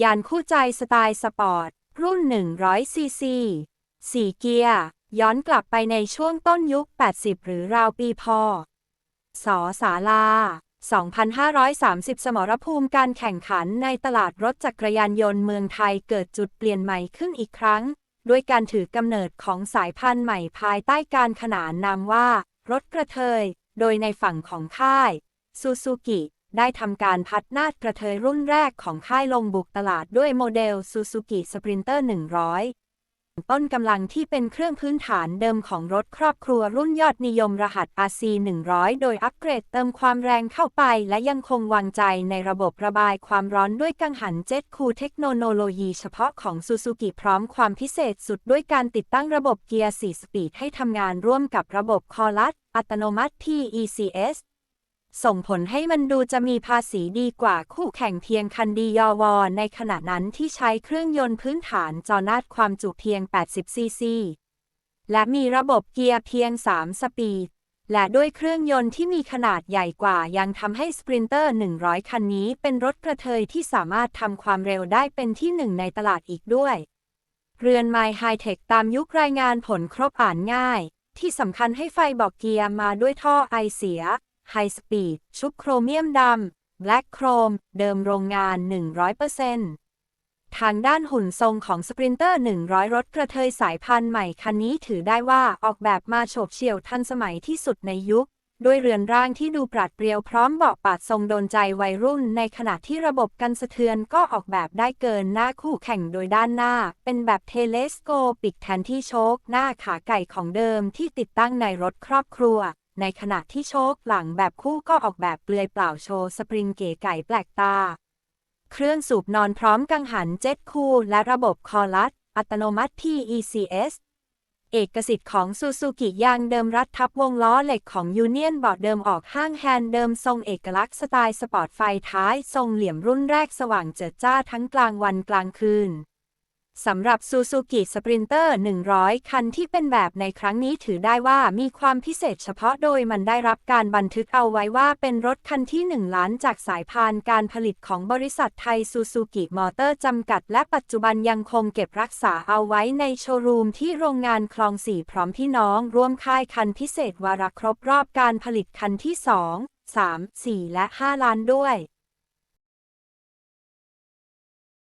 ยานคู่ใจสไตล์สปอร์ต รุ่น 100 ซีซี4เกียร์ ย้อนกลับไปในช่วงต้นยุค 80 หรือราวปีพศศาลา 2530 สมรภูมิการแข่งขันในตลาดรถจักรยานยนต์เมืองไทยเกิดจุดเปลี่ยนใหม่ขึ้นอีกครั้ง ด้วยการถือกำเนิดของสายพันธุ์ใหม่ภายใต้การขนานนามว่า รถกระเทย โดยในฝั่งของค่ายซูซูกิ ได้ทำการพัฒนากระเทยรุ่นแรกของค่ายลงบุกตลาดด้วยโมเดลซูซูกิสปรินเตอร์100 ต้นกำลังที่เป็นเครื่องพื้นฐานเดิมของรถครอบครัวรุ่นยอดนิยมรหัส RC 100 โดยอัปเกรดเติมความแรงเข้าไปและยังคงวางใจในระบบระบายความร้อนด้วยกังหันเจ็ตคูเทคโนโลยีเฉพาะของซูซูกิพร้อมความพิเศษสุดด้วยการติดตั้งระบบเกียร์ 4 สปีดให้ทำงานร่วมกับระบบคอลัสอัตโนมัติ TECS ส่งผลให้มันดูจะมีภาษีดีกว่าคู่แข่งเพียงคันดียอวอในขณะนั้นที่ใช้เครื่องยนต์พื้นฐานจอนาดความจุเพียง 80 ซีซี และมีระบบเกียร์เพียง 3 สปีด และด้วยเครื่องยนต์ที่มีขนาดใหญ่กว่ายังทำให้สปรินเตอร์100 คันนี้เป็นรถกระเทยที่สามารถทำความเร็วได้เป็นที่หนึ่งในตลาดอีกด้วย เรือนไมไฮเทคตามยุครายงานผลครบอ่านง่าย ที่สำคัญให้ไฟบอกเกียร์มาด้วยท่อไอเสีย ไฮสปีดชุบโครเมียมดำแบล็กโครม เดิมโรงงาน 100%ทางด้านหุ่นทรงของสปรินเตอร์ 100 รถกระเทยสายพันธุ์ใหม่คันนี้ถือได้ว่าออกแบบมาโฉบเฉี่ยวทันสมัยที่สุดในยุคด้วยเรือนร่างที่ดูปราดเปรียวพร้อมเบาะปาดทรงโดนใจวัยรุ่น ในขณะที่ระบบกันสะเทือนก็ออกแบบได้เกินหน้าคู่แข่งโดยด้านหน้า เป็นแบบเทเลสโกปิกแทนที่โชค หน้าขาไก่ของเดิมที่ติดตั้งในรถครอบครัว ในขณะที่โชคหลังแบบคู่ก็ออกแบบเปลือยเปล่าโชว์สปริงเก๋ไก่แปลกตา เครื่องสูบนอนพร้อมกังหันเจ็ตคูลและระบบคอลัสอัตโนมัติ TECS เอกสิทธิ์ของซูซูกิยางเดิมรัดทับวงล้อเหล็กของยูเนียนบอร์ดเดิมออกห้างแฮนด์เดิมทรงเอกลักษณ์สไตล์สปอร์ตไฟท้าย ทรงเหลี่ยมรุ่นแรกสว่างเจิดจ้าทั้งกลางวันกลางคืน สำหรับซูซูกิสปรินเตอร์100 คันที่เป็นแบบในครั้งนี้ถือได้ว่ามีความพิเศษเฉพาะโดยมันได้รับการบันทึกเอาไว้ว่าเป็นรถคันที่ 1 ล้านจากสายพานการผลิตของบริษัทไทยซูซูกิมอเตอร์จำกัด และปัจจุบันยังคงเก็บรักษาเอาไว้ในโชว์รูมที่โรงงานคลองสี่พร้อมพี่น้องร่วมค่ายคันพิเศษวาระครบรอบการผลิตคันที่ 2 3 4 และ 5 ล้านด้วย